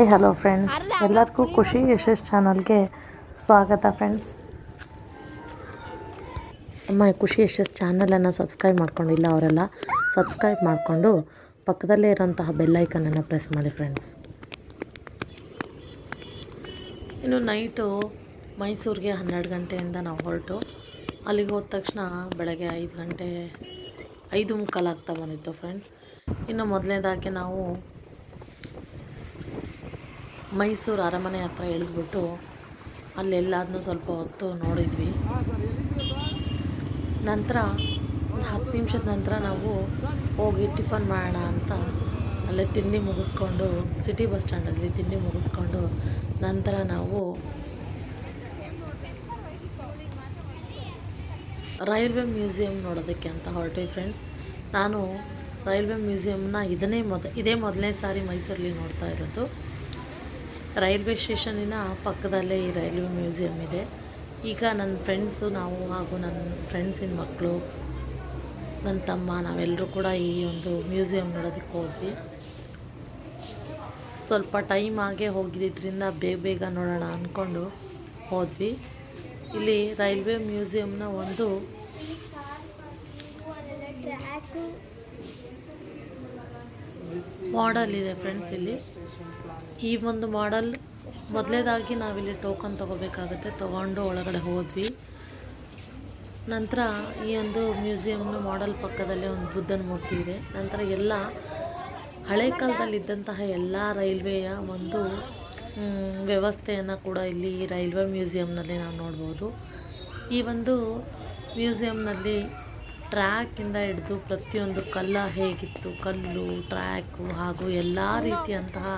Hey hello friends ಎಲ್ಲರಿಗೂ ಖುಷಿ ಯಶಸ್ ಚಾನಲ್ಗೆ ಸ್ವಾಗತ ಫ್ರೆಂಡ್ಸ್ ನಮ್ಮ ಖುಷಿ ಯಶಸ್ ಚಾನಲನ್ನು ಸಬ್ಸ್ಕ್ರೈಬ್ ಮಾಡ್ಕೊಂಡಿಲ್ಲ ಅವರೆಲ್ಲ ಸಬ್ಸ್ಕ್ರೈಬ್ ಮಾಡಿಕೊಂಡು ಪಕ್ಕದಲ್ಲೇ ಇರೋಂತಹ ಬೆಲ್ಲೈಕನನ್ನು ಪ್ರೆಸ್ ಮಾಡಿ ಫ್ರೆಂಡ್ಸ್ ಇನ್ನು ನೈಟು ಮೈಸೂರಿಗೆ ಹನ್ನೆರಡು ಗಂಟೆಯಿಂದ ನಾವು ಹೊರಟು. ಅಲ್ಲಿಗೆ ಹೋದ ತಕ್ಷಣ ಬೆಳಗ್ಗೆ ಐದು ಗಂಟೆ ಐದು ಮುಕ್ಕಾಲಾಗ್ತಾ ಬಂದಿತ್ತು ಫ್ರೆಂಡ್ಸ್ ಇನ್ನು ಮೊದಲನೇದಾಗಿ ನಾವು ಮೈಸೂರು ಅರಮನೆ ಹತ್ರ ಇಳಿದ್ಬಿಟ್ಟು ಅಲ್ಲೆಲ್ಲದನ್ನೂ ಸ್ವಲ್ಪ ಹೊತ್ತು ನೋಡಿದ್ವಿ. ನಂತರ ಒಂದು ಹತ್ತು ನಿಮಿಷದ ನಂತರ ನಾವು ಹೋಗಿ ಟಿಫನ್ ಮಾಡೋಣ ಅಂತ ಅಲ್ಲೇ ತಿಂಡಿ ಮುಗಿಸ್ಕೊಂಡು ಸಿಟಿ ಬಸ್ ಸ್ಟ್ಯಾಂಡಲ್ಲಿ ತಿಂಡಿ ಮುಗಿಸ್ಕೊಂಡು ನಂತರ ನಾವು ರೈಲ್ವೆ ಮ್ಯೂಸಿಯಂ ನೋಡೋದಕ್ಕೆ ಅಂತ ಹೊರಟೆ ಫ್ರೆಂಡ್ಸ್. ನಾನು ರೈಲ್ವೆ ಮ್ಯೂಸಿಯಮ್ನ ಇದನ್ನೇ ಮೊದ, ಇದೇ ಮೊದಲನೇ ಸಾರಿ ಮೈಸೂರಲ್ಲಿ ನೋಡ್ತಾ ಇರೋದು. ರೈಲ್ವೆ ಸ್ಟೇಷನಿನ ಪಕ್ಕದಲ್ಲೇ ಈ ರೈಲ್ವೆ ಮ್ಯೂಸಿಯಂ ಇದೆ. ಈಗ ನನ್ನ ಫ್ರೆಂಡ್ಸು, ನಾವು ಹಾಗೂ ನನ್ನ ಫ್ರೆಂಡ್ಸಿನ ಮಕ್ಕಳು, ನನ್ನ ತಮ್ಮ, ನಾವೆಲ್ಲರೂ ಕೂಡ ಈ ಒಂದು ಮ್ಯೂಸಿಯಂ ನೋಡೋದಕ್ಕೆ ಹೋದ್ವಿ. ಸ್ವಲ್ಪ ಟೈಮ್ ಆಗೇ ಹೋಗಿದ್ದರಿಂದ ಬೇಗ ಬೇಗ ನೋಡೋಣ ಅಂದ್ಕೊಂಡು ಹೋದ್ವಿ. ಇಲ್ಲಿ ರೈಲ್ವೆ ಮ್ಯೂಸಿಯಂನ ಒಂದು ಮಾಡೆಲ್ ಇದೆ ಫ್ರೆಂಡ್ಸ್ ಇಲ್ಲಿ. ಈ ಒಂದು ಮಾಡಲ್ ಮೊದಲೇದಾಗಿ ನಾವಿಲ್ಲಿ ಟೋಕನ್ ತೊಗೋಬೇಕಾಗತ್ತೆ. ತೊಗೊಂಡು ಒಳಗಡೆ ಹೋದ್ವಿ. ನಂತರ ಈ ಒಂದು ಮ್ಯೂಸಿಯಮ್ನ ಮಾಡಲ್ ಪಕ್ಕದಲ್ಲಿ ಒಂದು ಬುದ್ಧನ ಮೂರ್ತಿ ಇದೆ. ನಂತರ ಎಲ್ಲ ಹಳೆ ಕಾಲದಲ್ಲಿದ್ದಂತಹ ಎಲ್ಲ ರೈಲ್ವೆಯ ಒಂದು ವ್ಯವಸ್ಥೆಯನ್ನು ಕೂಡ ಇಲ್ಲಿ ರೈಲ್ವೆ ಮ್ಯೂಸಿಯಂನಲ್ಲಿ ನಾವು ನೋಡ್ಬೋದು. ಈ ಒಂದು ಮ್ಯೂಸಿಯಂನಲ್ಲಿ ಟ್ರ್ಯಾಕಿಂದ ಹಿಡಿದು ಪ್ರತಿಯೊಂದು ಕಲ್ಲ ಹೇಗಿತ್ತು, ಕಲ್ಲು ಟ್ರ್ಯಾಕು ಹಾಗೂ ಎಲ್ಲ ರೀತಿಯಂತಹ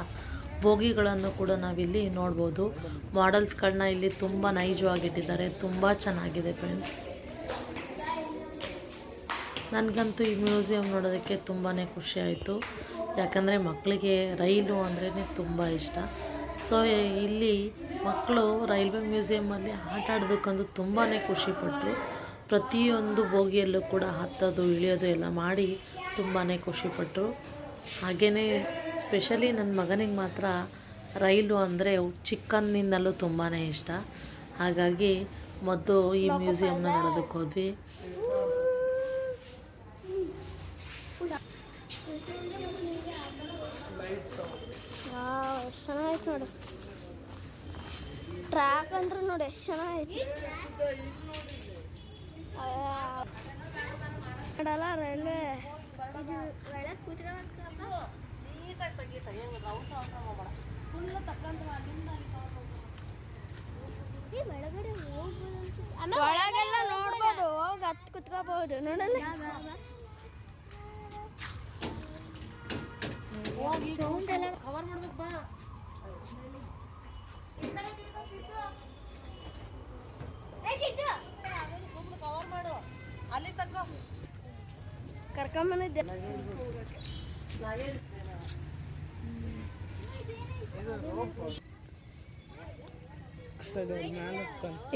ಬೋಗಿಗಳನ್ನು ಕೂಡ ನಾವಿಲ್ಲಿ ನೋಡ್ಬೋದು. ಮಾಡೆಲ್ಸ್ಗಳನ್ನ ಇಲ್ಲಿ ತುಂಬ ನೈಜವಾಗಿಟ್ಟಿದ್ದಾರೆ, ತುಂಬ ಚೆನ್ನಾಗಿದೆ ಫ್ರೆಂಡ್ಸ್ ನನಗಂತೂ ಈ ಮ್ಯೂಸಿಯಂ ನೋಡೋದಕ್ಕೆ ತುಂಬಾ ಖುಷಿ ಆಯಿತು. ಯಾಕಂದರೆ ಮಕ್ಕಳಿಗೆ ರೈಲು ಅಂದ್ರೇ ತುಂಬ ಇಷ್ಟ. ಸೊ ಇಲ್ಲಿ ಮಕ್ಕಳು ರೈಲ್ವೆ ಮ್ಯೂಸಿಯಮಲ್ಲಿ ಆಟ ಆಡೋದಕ್ಕಂತೂ ತುಂಬಾ ಖುಷಿಪಟ್ಟರು ಪ್ರತಿಯೊಂದು ಬೋಗಿಯಲ್ಲೂ ಕೂಡ ಹತ್ತೋದು ಇಳಿಯೋದು ಎಲ್ಲ ಮಾಡಿ ತುಂಬಾ ಖುಷಿಪಟ್ಟರು. ಹಾಗೆಯೇ ಸ್ಪೆಷಲಿ ನನ್ನ ಮಗನಿಗೆ ಮಾತ್ರ ರೈಲು ಅಂದರೆ ಚಿಕ್ಕನ್ನಿಂದಲೂ ತುಂಬಾ ಇಷ್ಟ. ಹಾಗಾಗಿ ಮೊದಲು ಈ ಮ್ಯೂಸಿಯಮ್ನ ನೋಡೋದಕ್ಕೆ ಹೋದ್ವಿ. ಚೆನ್ನಾಗಿತ್ತು ನೋಡಿ. ಟ್ರ್ಯಾಕ್ ಅಂದ್ರೆ ನೋಡಿ ಎಷ್ಟು ಚೆನ್ನಾಗೈತೆ. ಮಾಡಲ್ಲ ರೈಲ್ವೆ. ಒಳಗೆ ಒಳಗೆಲ್ಲ ನೋಡ್ಬೋದು ಹೋಗಿ ಹತ್ತು ಕುತ್ಕೋಬಹುದು. ನೋಡಲ್ಲ ಸೌಂಡ್ ಎಲ್ಲ ಕವರ್ ಮಾಡ್ಬೇಕು ಬಾ. ಕವರ್ ಮಾಡು. ಅಲ್ಲಿ ತಕ್ಕ ಕರ್ಕೊಂಬಂದಿದ್ದೆ.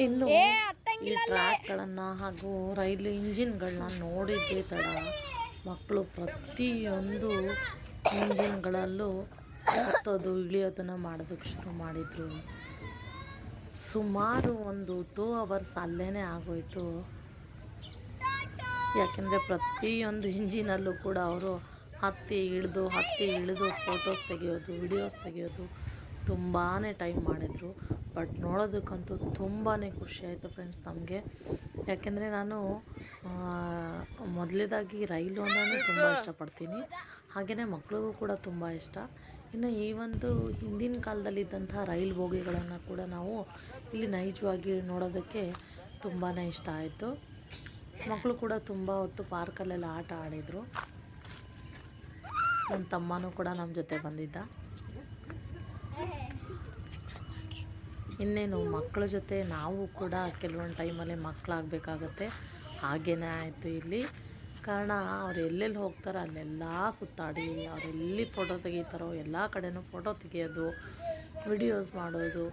ಇನ್ನು ಏ ಈ ಟ್ರ್ಯಾಕ್ಗಳನ್ನು ಹಾಗೂ ರೈಲು ಇಂಜಿನ್ಗಳನ್ನ ನೋಡಿದ್ದೇ ತಡ. ಮಕ್ಕಳು ಪ್ರತಿಯೊಂದು ಇಂಜಿನ್ಗಳಲ್ಲೂ ಹತ್ತೋದು ಇಳಿಯೋದನ್ನು ಮಾಡೋದಕ್ಕೆ ಶುರು ಮಾಡಿದರು. ಸುಮಾರು ಒಂದು ಟೂ ಅವರ್ಸ್ ಅಲ್ಲೇ ಆಗೋಯ್ತು. ಯಾಕೆಂದರೆ ಪ್ರತಿಯೊಂದು ಇಂಜಿನಲ್ಲೂ ಕೂಡ ಅವರು ಹತ್ತಿ ಇಳಿದು ಹತ್ತಿ ಇಳಿದು ಫೋಟೋಸ್ ತೆಗೆಯೋದು ವಿಡಿಯೋಸ್ ತೆಗೆಯೋದು ತುಂಬಾ ಟೈಮ್ ಮಾಡಿದರು. ಬಟ್ ನೋಡೋದಕ್ಕಂತೂ ತುಂಬಾ ಖುಷಿ ಆಯಿತು ಫ್ರೆಂಡ್ಸ್ ನಮಗೆ. ಯಾಕೆಂದರೆ ನಾನು ಮೊದಲೇದಾಗಿ ರೈಲು ಅಂದ್ರೆ ತುಂಬ ಇಷ್ಟಪಡ್ತೀನಿ. ಹಾಗೆಯೇ ಮಕ್ಳಿಗೂ ಕೂಡ ತುಂಬ ಇಷ್ಟ. ಇನ್ನು ಈ ಒಂದು ಹಿಂದಿನ ಕಾಲದಲ್ಲಿದ್ದಂತಹ ರೈಲು ಬೋಗಿಗಳನ್ನು ಕೂಡ ನಾವು ಇಲ್ಲಿ ನೈಜವಾಗಿ ನೋಡೋದಕ್ಕೆ ತುಂಬಾ ಇಷ್ಟ ಆಯಿತು. ಮಕ್ಕಳು ಕೂಡ ತುಂಬ ಹೊತ್ತು ಪಾರ್ಕಲ್ಲೆಲ್ಲ ಆಟ ಆಡಿದರು. ನನ್ನ ತಮ್ಮನೂ ಕೂಡ ನಮ್ಮ ಜೊತೆ ಬಂದಿದ್ದ. ಇನ್ನೇನು ಮಕ್ಕಳ ಜೊತೆ ನಾವು ಕೂಡ ಕೆಲವೊಂದು ಟೈಮಲ್ಲಿ ಮಕ್ಕಳಾಗಬೇಕಾಗತ್ತೆ ಹಾಗೇನೇ ಆಯಿತು ಇಲ್ಲಿ. ಕಾರಣ ಅವ್ರು ಎಲ್ಲೆಲ್ಲಿ ಹೋಗ್ತಾರೋ ಅಲ್ಲೆಲ್ಲ ಸುತ್ತಾಡಿ ಅವರೆಲ್ಲಿ ಫೋಟೋ ತೆಗಿತಾರೋ ಎಲ್ಲ ಕಡೆನೂ ಫೋಟೋ ತೆಗಿಯೋದು ವಿಡಿಯೋಸ್ ಮಾಡೋದು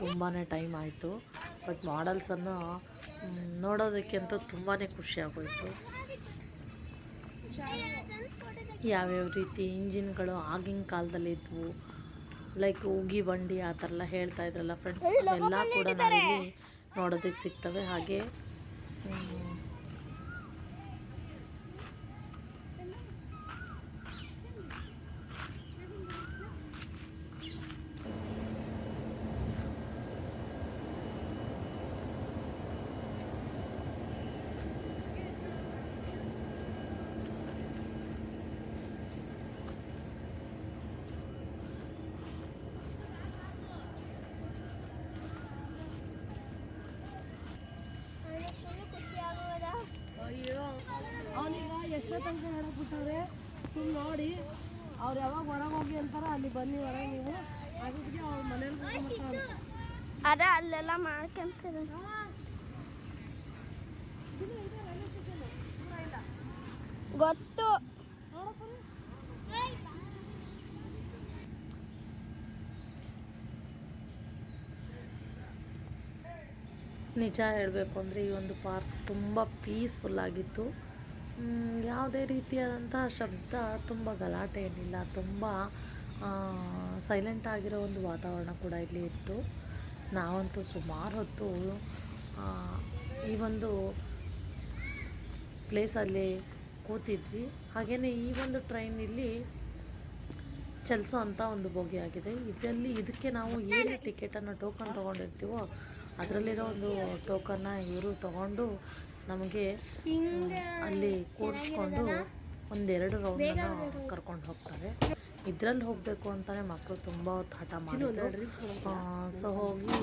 ತುಂಬಾ ಟೈಮ್ ಆಯಿತು. ಬಟ್ ಮಾಡಲ್ಸನ್ನು ನೋಡೋದಕ್ಕೆ ಅಂತೂ ತುಂಬಾ ಖುಷಿ ಆಗೋಯಿತು. ಯಾವ್ಯಾವ ರೀತಿ ಇಂಜಿನ್ಗಳು ಆಗಿನ ಕಾಲದಲ್ಲಿ ಇದ್ವು ಲೈಕ್ ಉಗಿ ಬಂಡಿ ಆ ಥರ ಎಲ್ಲ ಹೇಳ್ತಾ ಇದ್ರಲ್ಲ ಫ್ರೆಂಡ್ಸ್ ಎಲ್ಲ ಕೂಡ ನಾವಿಲ್ಲಿ ನೋಡೋದಕ್ಕೆ ಸಿಗ್ತವೆ. ಹಾಗೆ ಹ್ಮ್, ಅಯ್ಯೋ ಅವನೀಗ ಎಷ್ಟೋ ತನಕ ಸುಮ್ಮ ನೋಡಿ. ಅವ್ರು ಯಾವಾಗ ಹೊರಗೆ ಹೋಗಿ ಅಂತಾರ ಅಲ್ಲಿ ಬನ್ನಿ ಹೊರಗೆ ನೀವು. ಅದಕ್ಕೆ ಅವ್ರ ಮನೇಲಿ ಅದೇ ಅಲ್ಲೆಲ್ಲ ಮಾಡ್ಕೊಂತಾರೆ ಗೊತ್ತು. ನಿಜ ಹೇಳಬೇಕು ಅಂದರೆ ಈ ಒಂದು ಪಾರ್ಕ್ ತುಂಬ ಪೀಸ್ಫುಲ್ ಆಗಿತ್ತು. ಯಾವುದೇ ರೀತಿಯಾದಂತಹ ಶಬ್ದ ತುಂಬ ಗಲಾಟೆ ಏನಿಲ್ಲ ತುಂಬ ಸೈಲೆಂಟ್ ಆಗಿರೋ ಒಂದು ವಾತಾವರಣ ಕೂಡ ಇಲ್ಲಿ ಇತ್ತು. ನಾವಂತೂ ಸುಮಾರು ಹೊತ್ತು ಈ ಒಂದು ಪ್ಲೇಸಲ್ಲಿ ಕೂತಿದ್ವಿ. ಹಾಗೆಯೇ ಈ ಒಂದು ಟ್ರೈನ್ ಇಲ್ಲಿ ಚಲಿಸೋ ಅಂಥ ಒಂದು ಬೋಗಿಯಾಗಿದೆ ಇದರಲ್ಲಿ ಇದಕ್ಕೆ ನಾವು ಏನು ಟಿಕೆಟನ್ನು ಟೋಕನ್ ತೊಗೊಂಡಿರ್ತೀವೋ, ಅದರಲ್ಲಿರೋ ಒಂದು ಟೋಕನ್ನ ಇವರು ತಗೊಂಡು ನಮಗೆ ಅಲ್ಲಿ ಕೂರಿಸ್ಕೊಂಡು ಒಂದೆರಡು ರೌಂಡನ್ನು ಕರ್ಕೊಂಡು ಹೋಗ್ತಾರೆ. ಇದರಲ್ಲಿ ಹೋಗಬೇಕು ಅಂತಲೇ ಮಕ್ಕಳು ತುಂಬ ಹೊತ್ತು ಹಠ ಮಾಡಿದ್ರು. ಸೊ ಹೋಗಿ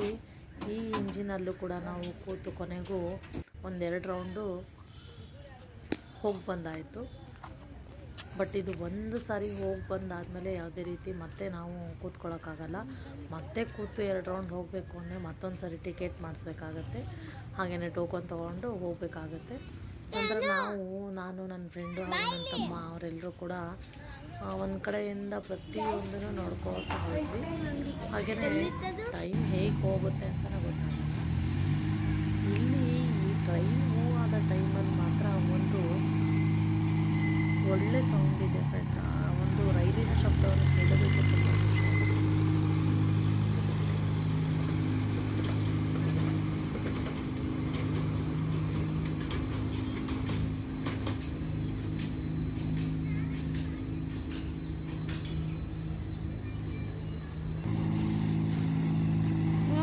ಈ ಇಂಜಿನಲ್ಲೂ ಕೂಡ ನಾವು ಕೂತು ಕೊನೆಗೂ ಒಂದೆರಡು ರೌಂಡು ಹೋಗಿ ಬಂದಾಯಿತು. ಬಟ್ ಇದು ಒಂದು ಸಾರಿ ಹೋಗಿ ಬಂದಾದಮೇಲೆ ಯಾವುದೇ ರೀತಿ ಮತ್ತೆ ನಾವು ಕೂತ್ಕೊಳ್ಳೋಕ್ಕಾಗಲ್ಲ ಮತ್ತೆ ಕೂತು ಎರಡು ರೌಂಡ್ ಹೋಗಬೇಕು ಅಂದರೆ ಮತ್ತೊಂದು ಸಾರಿ ಟಿಕೆಟ್ ಮಾಡಿಸ್ಬೇಕಾಗತ್ತೆ. ಹಾಗೆಯೇ ಟೋಕನ್ ತೊಗೊಂಡು ಹೋಗಬೇಕಾಗತ್ತೆ. ಅಂದರೆ ನಾವು, ನಾನು ನನ್ನ ಫ್ರೆಂಡು ಹಾಗೂ ನನ್ನ ತಮ್ಮ ಅವರೆಲ್ಲರೂ ಕೂಡ ಒಂದು ಕಡೆಯಿಂದ ಪ್ರತಿಯೊಂದನ್ನು ನೋಡ್ಕೋತಾ ಹೋದ್ವಿ. ಹಾಗೆಯೇ ಟೈಮ್ ಹೇಗೆ ಹೋಗುತ್ತೆ ಅಂತಲೇ ಗೊತ್ತಾಗಲ್ಲ. ಇಲ್ಲಿ ಈ ಟ್ರೈನ್ ಮೂವ್ ಆದ ಟೈಮಲ್ಲಿ ಮಾತ್ರ ಒಂದು ಒಳ್ಳೆ ಸೌಂಡ್ ಇದೆ ಫ್ರೆಂಡ್ ಆ ಒಂದು ರೈಲಿನ ಶಬ್ದವನ್ನು ಕೇಳೋದಕ್ಕೆ ತುಂಬ ಖುಷಿ ಆಗುತ್ತೆ.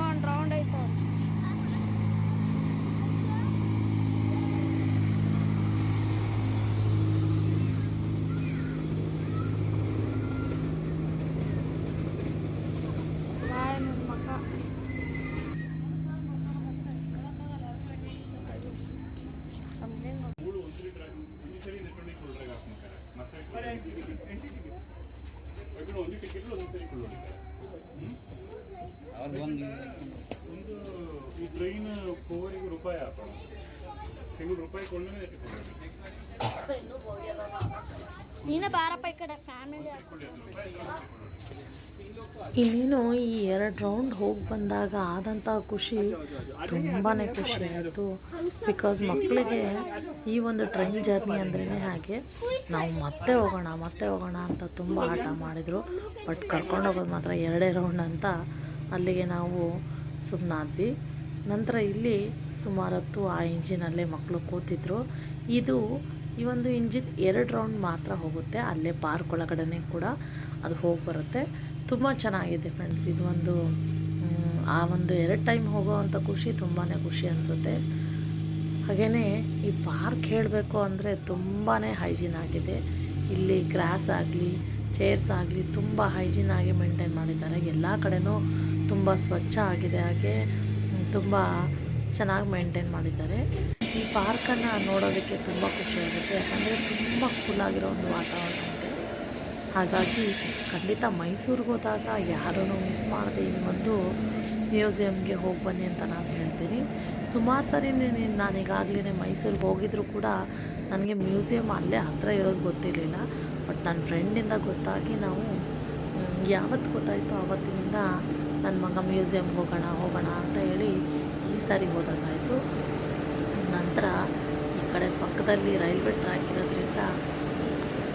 ಒಂದು ರೌಂಡ್ ಐತೆ ಬಾಯ್ ನನ್ನ ಮಕ್ಕ ಒಂದು ಈ ಟ್ರೈನ್ ಕೋವರಿಗೆ ರೂಪಾಯಿ ಹಾಕೋಣ. ತಿಂಗಳು ರೂಪಾಯಿ ಕೊಳ್ಳೇ ನೀನೇ ಬಾರಪ್ಪ ಈ ಕಡೆ ಫ್ಯಾಮಿಲಿ ಇನ್ನೇನು ಈ ಎರಡು ರೌಂಡ್ ಹೋಗಿ ಬಂದಾಗ ಆದಂಥ ಖುಷಿ ತುಂಬಾ ಖುಷಿ ಆಯಿತು. ಬಿಕಾಸ್ ಮಕ್ಕಳಿಗೆ ಈ ಒಂದು ಟ್ರೈನ್ ಜರ್ನಿ ಅಂದ್ರೇ ಹಾಗೆ. ನಾವು ಮತ್ತೆ ಹೋಗೋಣ ಮತ್ತೆ ಹೋಗೋಣ ಅಂತ ತುಂಬ ಆಟ ಮಾಡಿದರು. ಬಟ್ ಕರ್ಕೊಂಡೋಗೋದು ಮಾತ್ರ ಎರಡೇ ರೌಂಡ್ ಅಂತ ಅಲ್ಲಿಗೆ ನಾವು ಸುಮ್ಮನಾದ್ವಿ ನಂತರ ಇಲ್ಲಿ ಸುಮಾರು ಹೊತ್ತು ಆ ಇಂಜಿನಲ್ಲೇ ಮಕ್ಕಳು ಕೂತಿದ್ರು. ಇದು ಈ ಒಂದು ಇಂಜಿನ್ ಎರಡು ರೌಂಡ್ ಮಾತ್ರ ಹೋಗುತ್ತೆ. ಅಲ್ಲೇ ಪಾರ್ಕ್ ಒಳಗಡೆ ಕೂಡ ಅದು ಹೋಗಿ ಬರುತ್ತೆ. ತುಂಬ ಚೆನ್ನಾಗಿದೆ ಫ್ರೆಂಡ್ಸ್. ಇದು ಒಂದು ಆ ಒಂದು ಎರಡು ಟೈಮ್ ಹೋಗೋವಂಥ ಖುಷಿ ತುಂಬಾ ಖುಷಿ ಅನಿಸುತ್ತೆ. ಹಾಗೆಯೇ ಈ ಪಾರ್ಕ್ ಹೇಳಬೇಕು ಅಂದರೆ ತುಂಬಾ ಹೈಜೀನ್ ಆಗಿದೆ. ಇಲ್ಲಿ ಗ್ರಾಸ್ ಆಗಲಿ, ಚೇರ್ಸ್ ಆಗಲಿ ತುಂಬ ಹೈಜೀನ್ ಆಗಿ ಮೇಂಟೈನ್ ಮಾಡಿದ್ದಾರೆ. ಎಲ್ಲ ಕಡೆನೂ ತುಂಬ ಸ್ವಚ್ಛ ಆಗಿದೆ. ಹಾಗೆ ತುಂಬ ಚೆನ್ನಾಗಿ ಮೇಂಟೈನ್ ಮಾಡಿದ್ದಾರೆ. ಈ ಪಾರ್ಕನ್ನು ನೋಡೋದಕ್ಕೆ ತುಂಬ ಖುಷಿಯಾಗುತ್ತೆ. ಯಾಕಂದರೆ ತುಂಬ ಆಗಿರೋ ಒಂದು ವಾತಾವರಣ ಇದೆ. ಹಾಗಾಗಿ ಖಂಡಿತ ಮೈಸೂರಿಗೆ ಹೋದಾಗ ಯಾರೂ ಮಿಸ್ ಮಾಡದೆ ಈ ಒಂದು ಮ್ಯೂಸಿಯಮ್ಗೆ ಹೋಗಿ ಬನ್ನಿ ಅಂತ ನಾನು ಹೇಳ್ತೀನಿ. ಸುಮಾರು ಸರಿ ನಾನು ಈಗಾಗಲೇ ಮೈಸೂರಿಗೆ ಹೋಗಿದ್ರು ಕೂಡ ನನಗೆ ಮ್ಯೂಸಿಯಮ್ ಅಲ್ಲೇ ಹತ್ತಿರ ಇರೋದು ಗೊತ್ತಿರಲಿಲ್ಲ. ಬಟ್ ನನ್ನ ಫ್ರೆಂಡಿಂದ ಗೊತ್ತಾಗಿ ನಾವು ಯಾವತ್ತು ಗೊತ್ತಾಯಿತು ಆವತ್ತಿನಿಂದ ನನ್ನ ಮಗ ಮ್ಯೂಸಿಯಮ್ಗೆ ಹೋಗೋಣ ಹೋಗೋಣ ಅಂತ ಹೇಳಿ ಈ ಸಾರಿ ಹೋದಾಗಾಯಿತು. ನಂತರ ಈ ಕಡೆ ಪಕ್ಕದಲ್ಲಿ ರೈಲ್ವೆ ಟ್ರ್ಯಾಕ್ ಇರೋದ್ರಿಂದ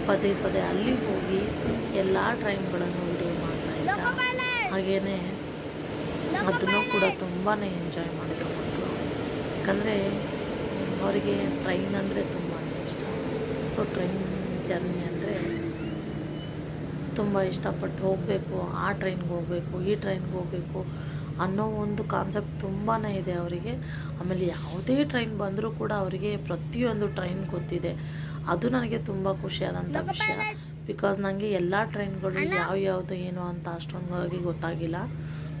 ಪದೇ ಪದೇ ಅಲ್ಲಿ ಹೋಗಿ ಎಲ್ಲ ಟ್ರೈನ್ಗಳನ್ನು ವಿಡಿಯೋ ಮಾಡ್ತಾ ಇದ್ದ. ಹಾಗೆಯೇ ಅದನ್ನು ಕೂಡ ತುಂಬಾ ಎಂಜಾಯ್ ಮಾಡಿದ್ರು ಮಕ್ಕಳು ಯಾಕಂದರೆ ಅವರಿಗೆ ಟ್ರೈನ್ ಅಂದರೆ ತುಂಬಾ ಇಷ್ಟ. ಸೊ ಟ್ರೈನ್ ಜರ್ನಿ ಅಂದರೆ ತುಂಬ ಇಷ್ಟಪಟ್ಟು ಹೋಗಬೇಕು, ಆ ಟ್ರೈನ್ಗೆ ಹೋಗಬೇಕು, ಈ ಟ್ರೈನ್ಗೆ ಹೋಗಬೇಕು. ಅನ್ನೋ ಒಂದು ಕಾನ್ಸೆಪ್ಟ್ ತುಂಬಾ ಇದೆ ಅವರಿಗೆ. ಆಮೇಲೆ ಯಾವುದೇ ಟ್ರೈನ್ ಬಂದರೂ ಕೂಡ ಅವರಿಗೆ ಪ್ರತಿಯೊಂದು ಟ್ರೈನ್ ಗೊತ್ತಿದೆ. ಅದು ನನಗೆ ತುಂಬ ಖುಷಿಯಾದಂಥ ವಿಷಯ. ಬಿಕಾಸ್ ನನಗೆ ಎಲ್ಲ ಟ್ರೈನ್ಗಳು ಯಾವ ಯಾವುದು ಏನು ಅಂತ ಅಷ್ಟೊಂದಾಗಿ ಗೊತ್ತಾಗಿಲ್ಲ.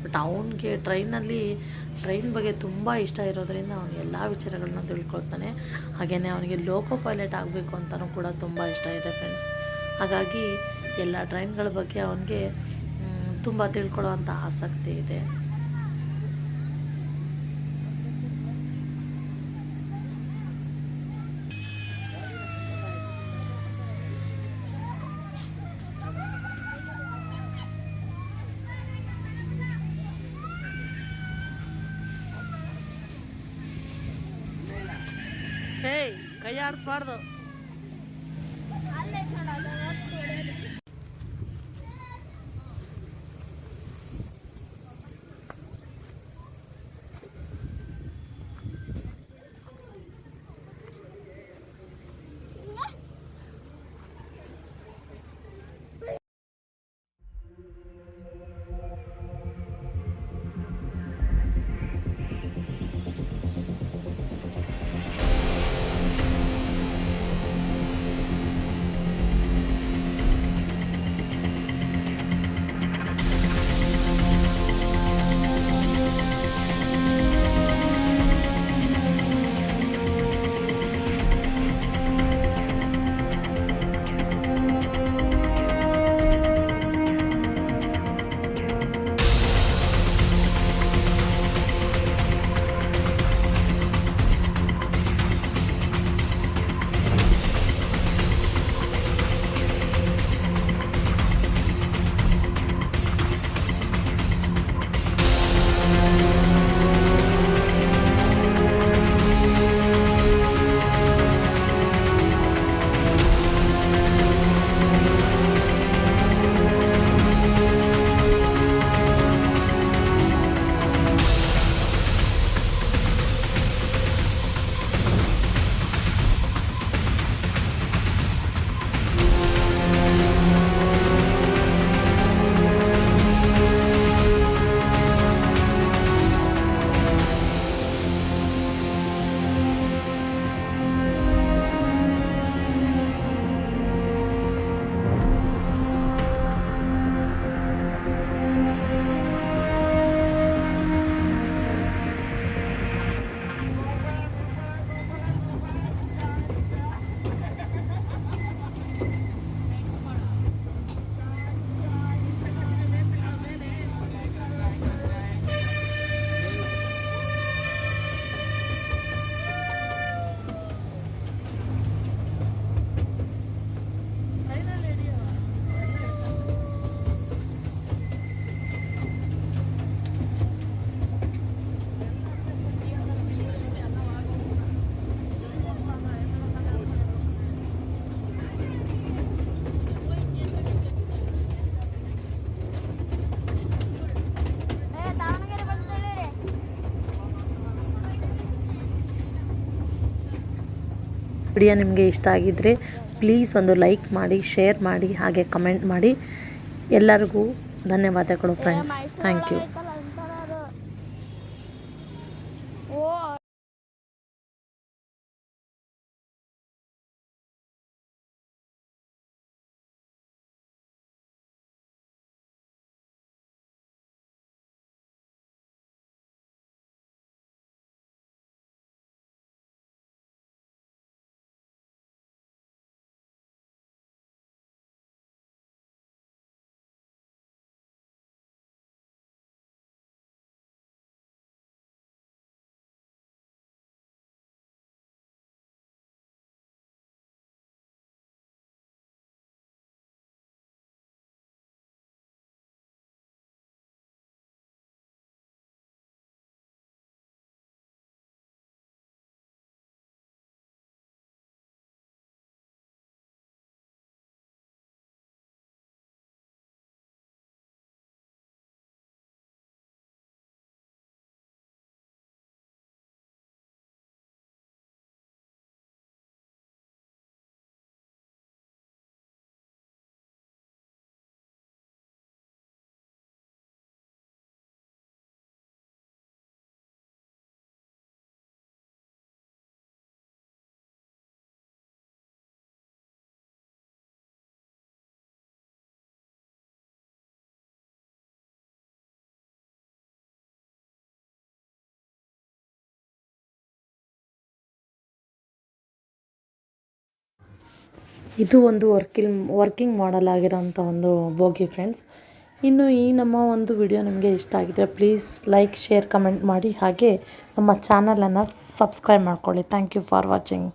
ಬಟ್ ಅವನಿಗೆ ಟ್ರೈನಲ್ಲಿ ಟ್ರೈನ್ ಬಗ್ಗೆ ತುಂಬ ಇಷ್ಟ ಇರೋದ್ರಿಂದ ಅವನು ಎಲ್ಲ ವಿಚಾರಗಳನ್ನ ತಿಳ್ಕೊಳ್ತಾನೆ. ಹಾಗೆಯೇ ಅವನಿಗೆ ಲೋಕೋ ಪೈಲಟ್ ಆಗಬೇಕು ಅಂತಲೂ ಕೂಡ ತುಂಬ ಇಷ್ಟ ಇದೆ ಫ್ರೆಂಡ್ಸ್ ಹಾಗಾಗಿ ಎಲ್ಲ ಟ್ರೈನ್ಗಳ ಬಗ್ಗೆ ಅವನಿಗೆ ತುಂಬ ತಿಳ್ಕೊಳ್ಳೋವಂಥ ಆಸಕ್ತಿ ಇದೆ. Gallards, Pardo. ವಿಡಿಯೋ ನಿಮಗೆ ಇಷ್ಟ ಆಗಿದ್ದರೆ ಪ್ಲೀಸ್ ಒಂದು ಲೈಕ್ ಮಾಡಿ, ಶೇರ್ ಮಾಡಿ, ಹಾಗೆ ಕಮೆಂಟ್ ಮಾಡಿ. ಎಲ್ಲರಿಗೂ ಧನ್ಯವಾದಗಳು ಫ್ರೆಂಡ್ಸ್. Thank you. ಇದು ಒಂದು ವರ್ಕಿಂಗ್ ವರ್ಕಿಂಗ್ ಮಾಡಲ್ ಆಗಿರೋಂಥ ಒಂದು ಬೋಗಿ ಫ್ರೆಂಡ್ಸ್ ಇನ್ನು ಈ ನಮ್ಮ ಒಂದು ವಿಡಿಯೋ ನಿಮಗೆ ಇಷ್ಟ ಆಗಿದ್ರೆ ಪ್ಲೀಸ್ ಲೈಕ್ ಶೇರ್ ಕಮೆಂಟ್ ಮಾಡಿ. ಹಾಗೆ ನಮ್ಮ ಚಾನಲನ್ನು ಸಬ್ಸ್ಕ್ರೈಬ್ ಮಾಡ್ಕೊಳ್ಳಿ. Thank you for watching